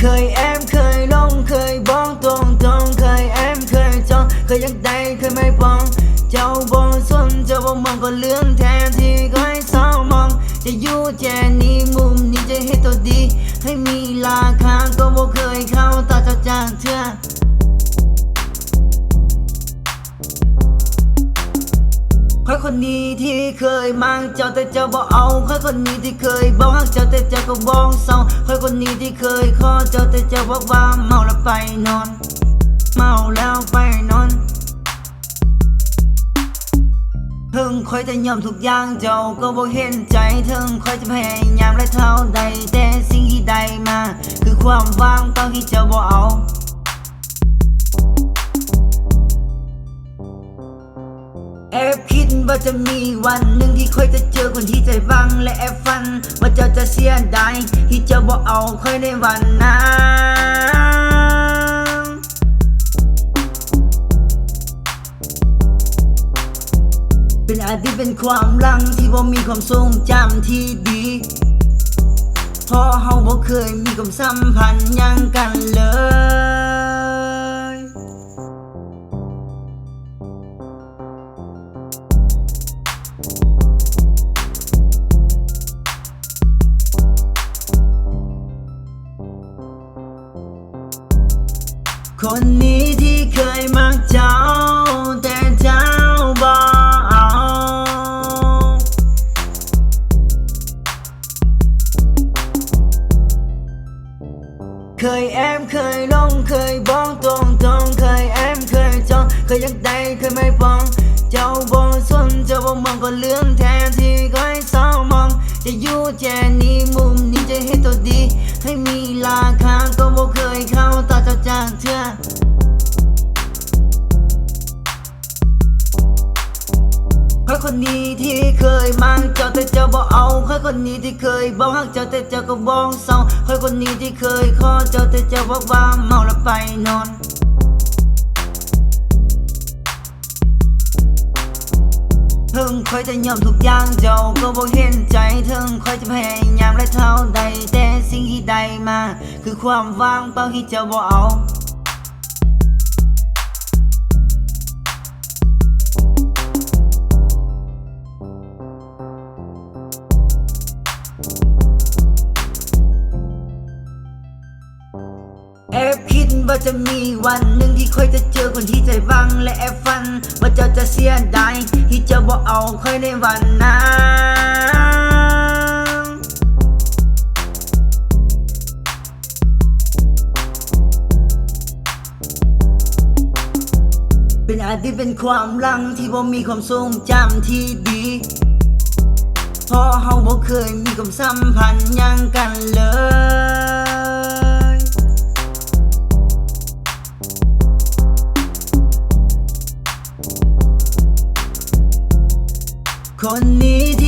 เคยแอมเคยลงเคยบ้องตรงตรงเคยแอมเคยจองเคยยังใดเคยไม่ปอง เจ้าบ่สนเจ้าบ่มองก็เรื่องแทนที่ก็ให้สาวมอง จะอยู่แจนี้มุมนี้จะให้ตัวดี ให้มีราคาก็บ่เคยเข้าตาเจ้าจากเธอ ใครคนนี้ที่เคยมังเจ้าแต่เจ้าบ่เอาใครคนนี้ที่เคยบอกฮักเจ้าแต่เจ้าก็บ้องเศร้าใครคนนี้ที่เคยขอเจ้าแต่เจ้าบอกว่าเมาแล้วไปนอน เมาแล้วไปนอนถึงคอยจะยอมทุกอย่างเจ้าก็บ่เห็นใจถึงคอยจะพยายามและเท่าใดแต่สิ่งที่ได้มา คือความว่างเปล่าที่เจ้าบ่เอา จะมีวันหนึ่งที่ค่อยจะเจอคนที่ใจบังและแอบฝัน ว่าเจ้าจะเสียดายที่เจ้าบอกเอาค่อยในวันนั้นเป็นอาที่เป็นความลังที่ว่ามีความทรงจำที่ดีเพราะเฮาบ่เคยมีความสัมพันธ์ยังกันเลย คนนี้ที่เคยมักเจ้า แต่เจ้าบอาเคยแอมเคยลงเคยบ้องตรงตรงเคยแอมเคยจองเคยยักใดเคยไม่ปอง เจ้าบ่สนเจ้าบ่มองก็เรื่องแทนที่ก็ให้เศร้ามอง จะอยู่แจนี้มุมนี้จะให้ตัวดี ให้มีรา นนี้ที่เคยมังเจ้าแต่เจ้าบ่เอาใครคนนี้ที่เคยบอกฮักเจ้าแต่เจ้าก็บ้องเศร้าใครคนนี้ที่เคยขอเจ้าแต่เจ้าบอกว่าเมาแล้วไปนอนถึงคอยจะยอมทุกอย่างเจ้าก็บ่เห็นใจถึงคอยจะพยายามและเท่าใดแต่สิ่งที่ได้มา คือความว่างเปล่าที่เจ้าบ่เอา ว่าจะมีวันหนึ่งที่ค่อยจะเจอคนที่ใจบังและแอบฝัน ว่าเจ้าจะเสียดายที่เจ้าบอกเอาค่อยในวันนั้นเป็นอาจที่เป็นความลังที่บ่มีความทรงจำที่ดีเพราะเฮาบ่เคยมีความสัมพันธ์ยังกันเลย คนนี้ที่